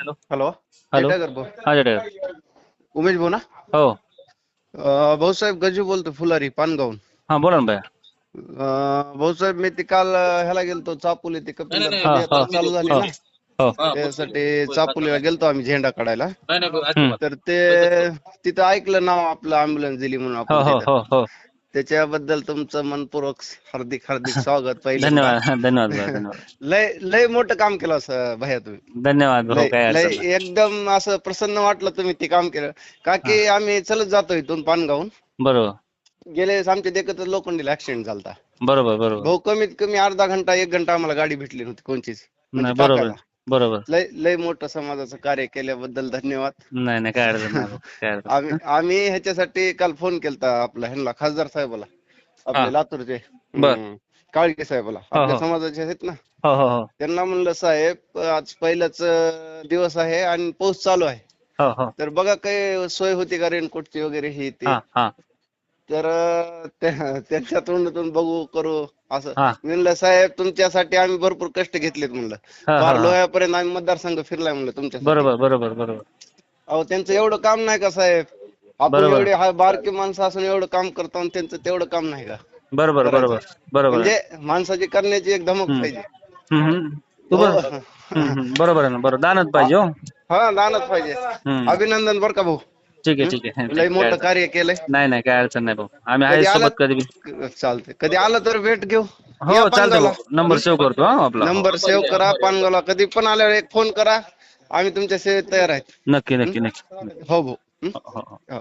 Hello. Hello. Hello. भाऊ हा जडेकर उमेश भाऊ ना? हो. अं, भाऊसाहेब गजू बोलतो फुलारी पानगावून हा बोला ना भैया अं, भाऊसाहेब मी ते काल ह्याला गेलतो चापोली ते कपिल हा, हा. चालू झाली हो. ना? हो. त्यासाठी चापोलीला गेलतो आम्ही झेंडा काढायला. हम्म. तर ते तिथं ऐकलं नाव आपलं अँब्युलन्स दिली म्हणून हो आपण हो तिथं. हो हो. त्याच्याबद्दल तुमचं मनपूर्वक हार्दिक हार्दिक स्वागत पहिल्यांदा धन्यवाद धन्यवाद लय लय मोठं काम केलं असं भैया तुम्ही. धन्यवाद लय. एकदम असं प्रसन्न वाटलं तुम्ही ते काम केलं. का की आम्ही चलत जातो इथून पानगावून बरोबर. गेले आमच्या देखत लोखंडीला ऍक्सिडेंट झालता. बरोबर बरोबर. भाऊ कमीत कमी अर्धा घंटा एक घंटा आम्हाला गाडी भेटली नव्हती कोणचीच. म्हणजे बरोबर. बरोबर. लय लय मोठं समाजाचं कार्य केल्याबद्दल धन्यवाद. नाही नाही काय अडचण नाही भाऊ, काय अडचण आम्ही आम्ही ह्याच्यासाठी काल फोन केलता आपला ह्यांना खासदार साहेबाला आपले हा. लातूरचे बर. हम्म, काळगे साहेबाला हो, आपल्या हो. समाजाचे आहेत ना. हो हो हो. त्यांना म्हणलं साहेब आज पहिलाच अं, दिवस आहे आणि पाऊस चालू आहे. हो हो. तर बघा काही सोय होती का रेनकोटची वगैरे ही ती? हा हा. तर त्या- त्यांच्या तोंडातून बघू करू असं हा. म्हणलं साहेब तुमच्यासाठी आम्ही भरपूर कष्ट घेतलेत म्हणलं हा, फार हा. लोह्यापर्यंत आम्ही मतदारसंघ फिरलाय म्हणलं तुमच्या बरोबर बरोबर बरोबर अहो त्यांचं एवढं काम नाही का साहेब आपण बरोबर. एवढे हा बारकी माणसं असून एवढं काम करतो आणि त्यांचं तेवढं काम नाही का बरोबर बरोबर बरोबर म्हणजे माणसाची करण्याची एक धमक. पाहिजे हम्म, हम्म. तू बरोबर हो. हम्म, हम्म. बरोबर आहे ना बरोबर दानच पाहिजे हो हा दानच पाहिजे हम्म. अभिनंदन बर का भाऊ ठीक आहे ठीक आहे. लय मोठं कार्य केलंय? नाही नाही काय अडचण नाही भाऊ. आम्ही आहे कधी? सोबत कधी बी. चालतंय. कधी आलं तर भेट घेऊ. हो या चालतंय पानगावला. भाऊ. नंबर सेव्ह करतो हा आपला. नंबर सेव्ह करा पानगावला. कधी पण आल्यावर एक फोन करा. आम्ही तुमच्या सेवेत तयार आहेत. नक्की नक्की नक्की. हो भाऊ? हो, हो, हो.